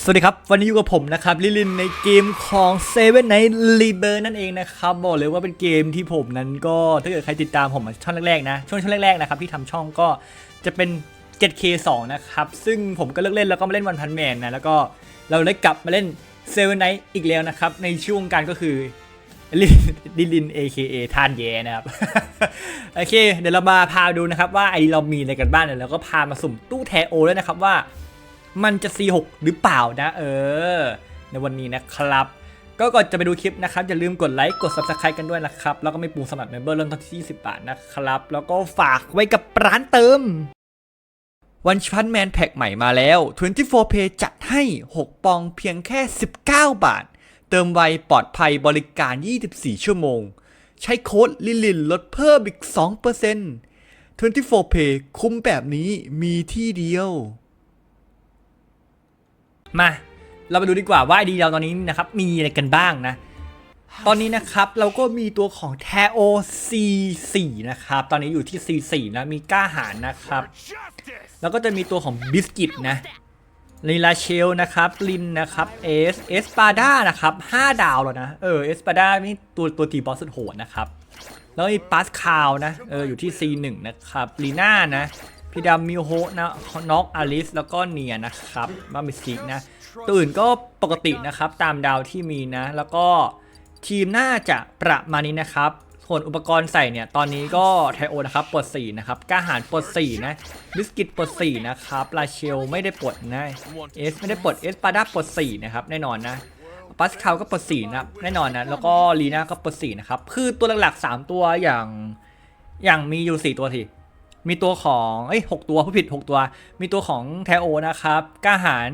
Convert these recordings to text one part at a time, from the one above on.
สวัสดีครับ วันนี้อยู่กับผมนะครับ ลิลินในเกมของ Seven Night r e b i r นั่นเองนะครับ บอกเลยว่าเป็นเกมที่ผมนั้นก็ถ้าเกิดใครติดตามผมช่องแรกๆนะ ช่วงช่วงแรกๆนะครับที่ทำช่องก็จะเป็น 7K2 นะครับ ซึ่งผมก็เลิกเล่นแล้วก็มาเล่นวันพันแมนนะ แล้วก็เราได้กลับมาเล่น Seven Night อีกแล้วนะครับ ในช่วงการก็คือลิลิลิน AKA ท่านแย่นะครับ โอเค เดี๋ยวเรามาพาดูนะครับว่าไอเรามีอะไรกันบ้างเนี่ยแล้วก็พามาสุ่มตู้แทโอด้วยนะครับว่า มันจะ C6 หรือเปล่านะ เออ ในวันนี้นะครับ ก็ก่อนจะไปดูคลิปนะครับ อย่าลืมกดไลค์กด Subscribe กันด้วยนะครับ แล้วก็ไม่ปรุงสมัครเมมเบอร์เริ่มต้นที่20บาทนะครับ แล้วก็ฝากไว้กับร้านเติม วันชันแมนแพ็กใหม่มาแล้ว 24 Pay จัดให้ 6 ปองเพียงแค่ 19 บาท เติมไวปลอดภัยบริการ 24 ชั่วโมง ใช้โค้ดลิลินลดเพิ่มอีก 2% 24 Pay คุ้มแบบนี้มีที่เดียว มา เราไปดูดีกว่าว่าไอดีเราตอนนี้นะครับมีอะไรกันบ้างนะ ตอนนี้นะครับเราก็มีตัวของ t a o C4 นะครับ ตอนนี้อยู่ที่ C4 นะมีกล้าหารนะครับ แล้วก็จะมีตัวของบิสกิตนะลีลาเชลนะครับลินนะครับเอสเอสปาด้านะครับ5ดาวแล้วนะเออเอสปาด้านี่ตัวตัวตีบอสสุดโหดนะครับ แล้วมีปัสคาวนะเอออยู่ที่ C1 นะครับลีน่านะ พี่ดำมิวโฮนะน็อกอลิสแล้วก็เนียนะครับมามิซิกนะตัวอื่นก็ปกตินะครับตามดาวที่มีนะ แล้วก็ทีมน่าจะประมาณนี้นะครับส่วนอุปกรณ์ใส่เนี่ย ตอนนี้ก็ไทโอนะครับปลด4นะครับก้าหารปลด4นะบิสกิตปลด4นะครับลาเชลไม่ได้ปลดนะเอสไม่ได้ปลดเอสปาดาปลด4นะครับแน่นอนนะปัสคาวก็ปลด4นะแน่นอนนะแล้วก็ลีน่าก็ปลด4นะครับคือตัวหลักๆ 3 ตัวอย่างอย่างมีอยู่ 4 ตัวที มีตัวของเอ้ยหตัวผู้ผิด 6 ตัว มีตัวของแทโอนะครับก้าหาร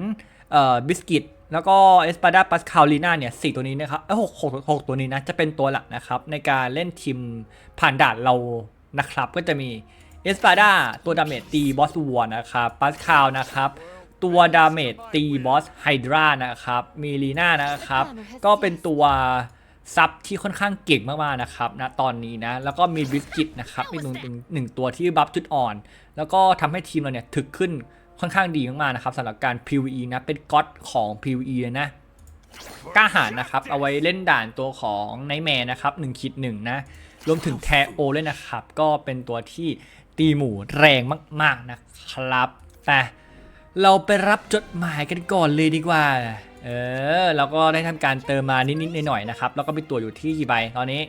เอ่อบิสกิตแล้วก็เอสปาดาปัสคาลีนาเนี่ยสตัวนี้นะครับเอ้หกหกหกตัวนี้นะจะเป็นตัวหลักนะครับในการเล่นทีมผ่านด่านเรานะครับก็จะมีเอสปาดาตัวดาเมจตีบอสวัวนะครับปัสคาลนะครับตัวดาเมจตีบอสไฮดรานะครับมีลีน่านะครับก็เป็นตัว ซับที่ค่อนข้างเก่งมากๆนะครับนะตอนนี้นะแล้วก็มีบิสกิตนะครับมีหนึ่งหนึ่งตัวที่บัฟจุดอ่อน แล้วก็ทำให้ทีมเราเนี่ยถึกขึ้นค่อนข้างดีมากๆนะครับสำหรับการ PVE นะเป็นก๊อตของ PVE เลยนะกล้าหารนะครับเอาไว้เล่นด่านตัวของไนแมนนะครับ1คิด1นะรวมถึงแทโอเลยนะครับ ก็เป็นตัวที่ตีหมู่แรงมาก ๆนะครับแต่เราไปรับจดหมายกันก่อนเลยดีกว่า เออเราก็ได้ทำการเติมมานิดๆหน่อยๆนะครับแล้วก็มีตัวอยู่ที่กี่ใบตอนนี้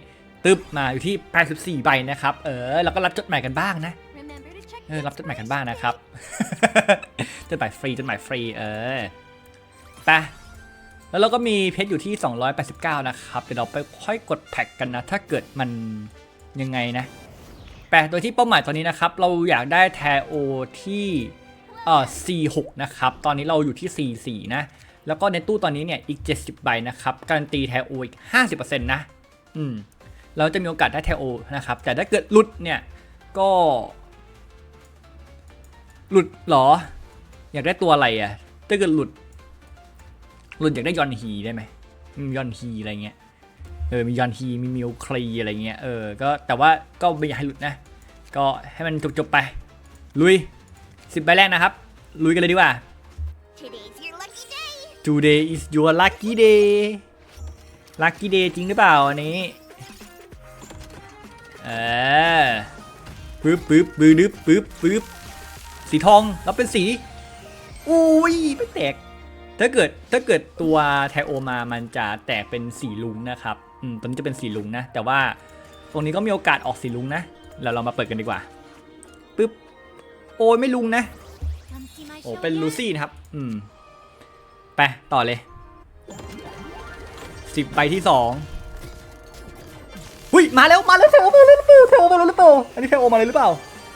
ตึ๊บมาอยู่ที่ 84 ใบนะครับเออเราก็รับจดหมายกันบ้างนะ Remember to check เออรับจดหมายกันบ้างนะครับจดหมายฟรีจดหมายฟรีเออไปแล้วเราก็มีเพชรอยู่ที่ 289 นะครับ เดี๋ยวเราไปค่อยกดแพ็กกันนะ ถ้าเกิดมันยังไงนะแปโดยที่เป้าหมายตอนนี้นะครับ เราอยากได้แทโอที่เอ่อ C6 นะครับ ตอนนี้เราอยู่ที่ C4 นะ แล้วก็ในตู้ตอนนี้เนี่ยอีก 70 ใบนะครับ การันตีแทโออีก 50%นะ อืมเราจะมีโอกาสได้แทโอนะครับ แต่ถ้าเกิดหลุดเนี่ยก็ หลุดเหรอ อยากได้ตัวอะไรอะถ้าเกิดหลุด หลุดอยากได้ยอนฮีได้ไหมอืมยอนฮีอะไรเงี้ยเออมียอนฮีมีมิวคลีอะไรเงี้ยเออก็แต่ว่าก็ไม่อยากให้หลุดนะ ก็ให้มันจบๆไป ลุยสิบใบแรกนะครับ ลุยกันเลยดีกว่า Today is your lucky day lucky day จริงหรือเปล่าอันนี้เออปึ๊บปึ๊บปึ๊บปึ๊บปึ๊บปึ๊บสีทองแล้วเป็นสีอุ้ยไม่แตก ถ้าเกิดถ้าเกิดตัวไทโอมามันจะแตกเป็นสีลุงนะครับอืมตอนนี้จะเป็นสีลุงนะ แต่ว่าตรงนี้ก็มีโอกาสออกสีลุงนะเราเรามาเปิดกันดีกว่าปึ๊บโอ้ยไม่ลุงนะโอ้เป็นลูซี่นะครับ อืม ไป ต่อเลยสิบใบที่สองหุยมาแล้วมาแล้วเทโอมาแล้วหรือเปล่าเทโอมาแล้วหรือเปล่าอันนี้เทโอมาเลยหรือเปล่า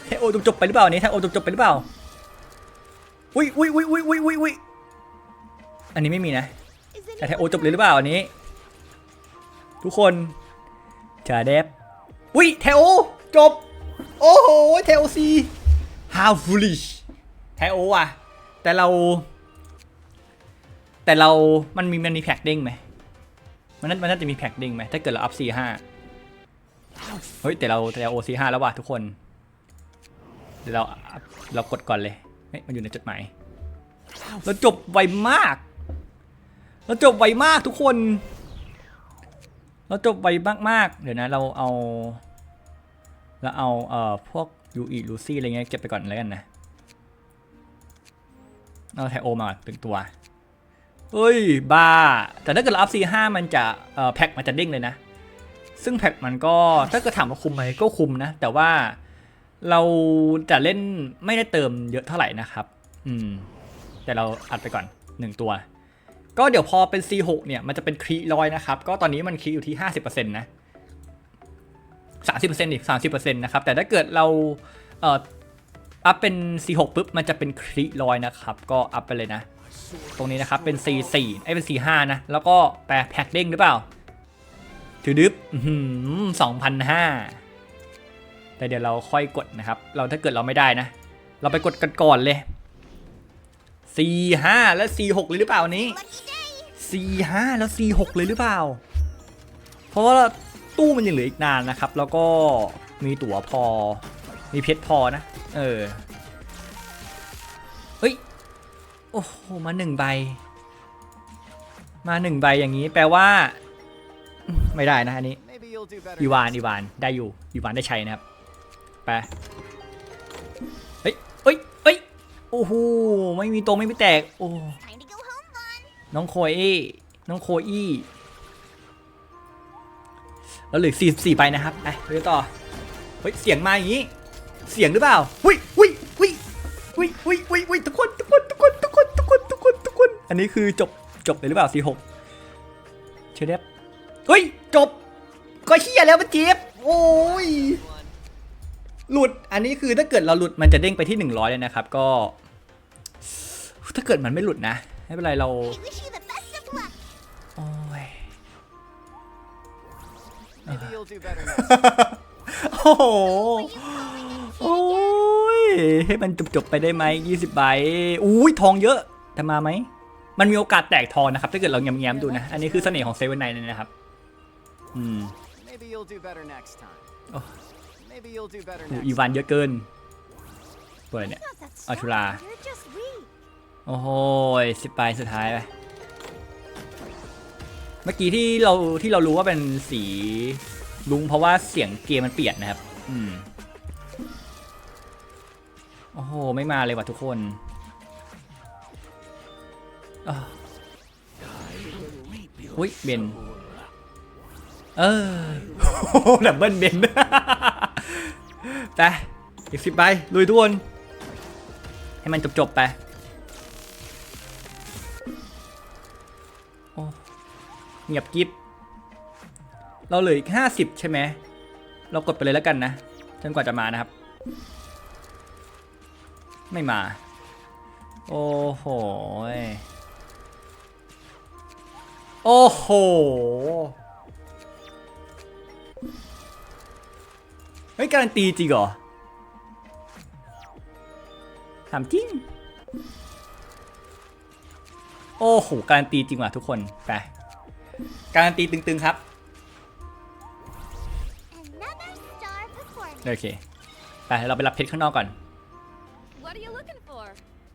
เทโอจบจบไปหรือเปล่าอันนี้เทโอจบจบไปหรือเปล่าอุ้ยอุ้ยอุ้ยอุ้ยอุ้ยอุ้ยอุ้ยอันนี้ไม่มีนะแต่เทโอจบเลยหรือเปล่าอันนี้ ทุกคนจ่าเดฟอุ้ยเทโอจบโอ้โหเทโอซี how foolish ไทโออะแต่เรา แต่เรา มันมี มันมีแพ็กเด้งไหมมันน่ามันน่าจะมีแพ็กเด้งไหมถ้าเกิดเราอัพ C5 เฮ้ย แต่เราแต่เรา OC5 แล้วว่ะทุกคน เดี๋ยวเรา เรากดก่อนเลยเฮ้ยมันอยู่ในจดหมาย เราจบไวมาก เราจบไวมากทุกคน เราจบไวมากๆ เดี๋ยวนะ เราเอา เราเอา เอ่อ พวกยูอีลูซี่อะไรเงี้ยเก็บไปก่อนแล้วกันนะ เอาไทโอมาตึงตัว เฮ้ย บ้า แต่ถ้าเกิดเราอัพซีห้ามันจะแพ็คมันจะเด้งเลยนะ ซึ่งแพ็คมันก็ถ้าเกิดถามว่าคุมไหมก็คุมนะ แต่ว่าเราจะเล่นไม่ได้เติมเยอะเท่าไหร่นะครับ อืม แต่เราอัดไปก่อนหนึ่งตัว ก็เดี๋ยวพอเป็น C6 เนี่ย มันจะเป็นครีร้อยนะครับ ก็ตอนนี้มันครีอยู่ที่ 50%นะ30%อีก30%นะครับ แต่ถ้าเกิดเราเอ่ออัพเป็น C6 ปุ๊บ มันจะเป็นครีร้อยนะครับ ก็อัพไปเลยนะ ตรงนี้นะครับเป็น C4 ไอ้ยเป็น C5 นะ แล้วก็แปลแพ็คเด้งหรือเปล่าถือดึบสองพันห้าแต่เดี๋ยวเราค่อยกดนะครับ เราถ้าเกิดเราไม่ได้นะ เราไปกดกันก่อนเลย C5 แล้ว C6 เลยหรือเปล่านี้ C5 แล้ว C6 เลยหรือเปล่า เพราะว่าตู้มันยังเหลืออีกนานนะครับ แล้วก็มีตั๋วพอ มีเพชรพอนะ เออ โอ้โห มาหนึ่งใบ มาหนึ่งใบอย่างนี้แปลว่า ไม่ได้นะอันนี้ อีวาน อีวาน ได้อยู่ อีวานได้ใช้นะครับ ไป เฮ้ยเฮ้ยเฮ้ยโอ้โห ไม่มีตรงไม่มีแตก โอ้ น้องโคอี้น้องโคอี้แล้วเหลือสี่สี่ไปนะครับ ไปเรื่อต่อ เฮ้ย เสียงมาอย่างนี้ เสียงหรือเปล่า หุยหุยหุยหุยหุยหุยหุยทุกคน อันนี้คือจบจบเลยหรือเปล่าสี่หกเชเดฟเฮ้ย จบ ก็เฮียแล้วมันเจ็บโอ้ย one. หลุด อันนี้คือถ้าเกิดเราหลุดมันจะเด้งไปที่ 100 เลยนะครับ ก็ ถ้าเกิดมันไม่หลุดนะ ไม่เป็นไรเรา We wish you the best of luck! โอ้ย Maybe you'll do better next. โอ้โห โอ้ย ให้มันจบๆไปได้ไหม 20 ใบ อุ้ยทองเยอะ แต่มาไหม มันมีโอกาสแตกทองนะครับ ถ้าเกิดเราแง้มๆดูนะ อันนี้คือเสน่ห์ของเซเว่นไนเลยนะครับ อืม Maybe you'll do better next time. Oh. Maybe you'll do better โอ้ next. อีวานเยอะเกินตัวอะไรเนี่ย Not that Ah, strong. chula. You're just weak. โอ้โหสิบใบสุดท้ายไป เมื่อกี้ที่เราที่เรารู้ว่าเป็นสีลุงเพราะว่าเสียงเกมมันเปลี่ยนนะครับ อืม โอ้โห ไม่มาเลยว่ะทุกคน อ้าวอุ้ยเบนเออดับเบิลเบนไปอีกสิบใบลุยทุกคนให้มันจบๆไปโอ้เงียบกิฟเราเหลืออีกห้าสิบใช่ไหม เรากดไปเลยแล้วกันนะ จนกว่าจะมานะครับ ไม่มา โอ้โหย โอ้โห เฮ้ย การันตีจริงเหรอถามจริง โอ้โห การันตีจริงว่ะทุกคน ไป การันตีตึงๆครับ Another star performance. โอเค ไป เราไปรับเพชรข้างนอกก่อน What are you looking for?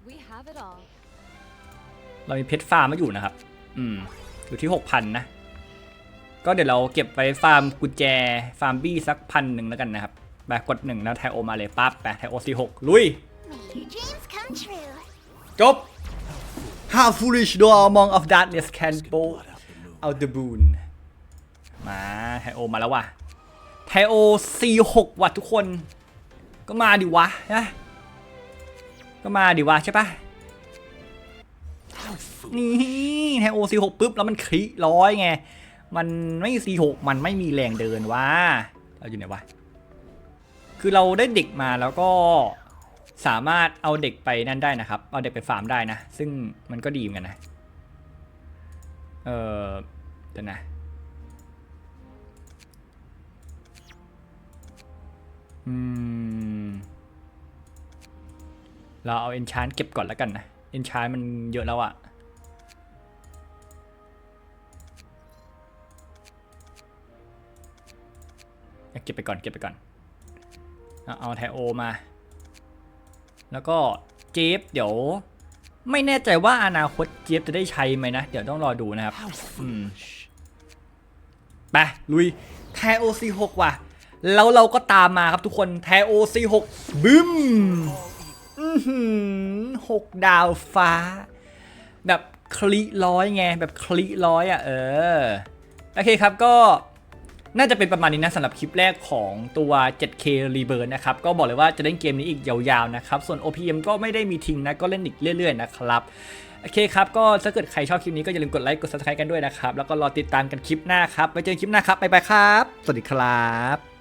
We have it all. เรามีเพชรฟาร์มมาอยู่นะครับ อืม อยู่ที่หกพันนะ ก็เดี๋ยวเราเก็บไว้ฟาร์มกุญแจ ฟาร์มบี้สักพันหนึ่งแล้วกันนะครับไปกดหนึ่งแล้วไทโอมาเลยปั๊บไปไทโอซีหกลุย จบ How foolish do among of darkness can bow out the boon มาไทโอมาแล้วว่ะไทโอ C6 ว่ะทุกคน ก็มาดิวะนะก็มาดิวะใช่ปะ นี่ไทโอ C6 ปุ๊บแล้วมันคลิร้อยไง มันไม่ C6 มันไม่มีแรงเดินวะเราอยู่ไหนวะ คือเราได้เด็กมาแล้วก็สามารถเอาเด็กไปนั่นได้นะครับ เอาเด็กไปฟาร์มได้นะ ซึ่งมันก็ดีเหมือนกันนะ เออเดี๋ยวนะอืมเราเอาเอนชานเก็บก่อนแล้วกันนะ เอนชานมันเยอะแล้วอะเก็บไปก่อนเก็บไปก่อนเอาเอาไทโอมา แล้วก็เจฟเดี๋ยว ไม่แน่ใจว่าอนาคตเจี๊ยบจะได้ใช้ไหมนะ เดี๋ยวต้องรอดูนะครับอืมไปลุยแทโอซีหกว่ะ แล้วเราก็ตามมาครับทุกคนแทโอซีหกบึ้มอือหือหกดาวฟ้า แบบคลิร้อยไง แบบคลิร้อยอะ เออ โอเคครับก็ น่าจะเป็นประมาณนี้นะสำหรับคลิปแรกของตัว 7K Rebirth นะครับ ก็บอกเลยว่าจะเล่นเกมนี้อีกยาวๆนะครับ ส่วน OPM ก็ไม่ได้มีทิ้งนะ ก็เล่นอีกเรื่อยๆนะครับ โอเคครับ ก็ถ้าเกิดใครชอบคลิปนี้ก็อย่าลืมกดไลค์กด subscribe กันด้วยนะครับ แล้วก็รอติดตามกันคลิปหน้าครับไว้เจอกันคลิปหน้าครับบ๊ายบายครับ สวัสดีครับ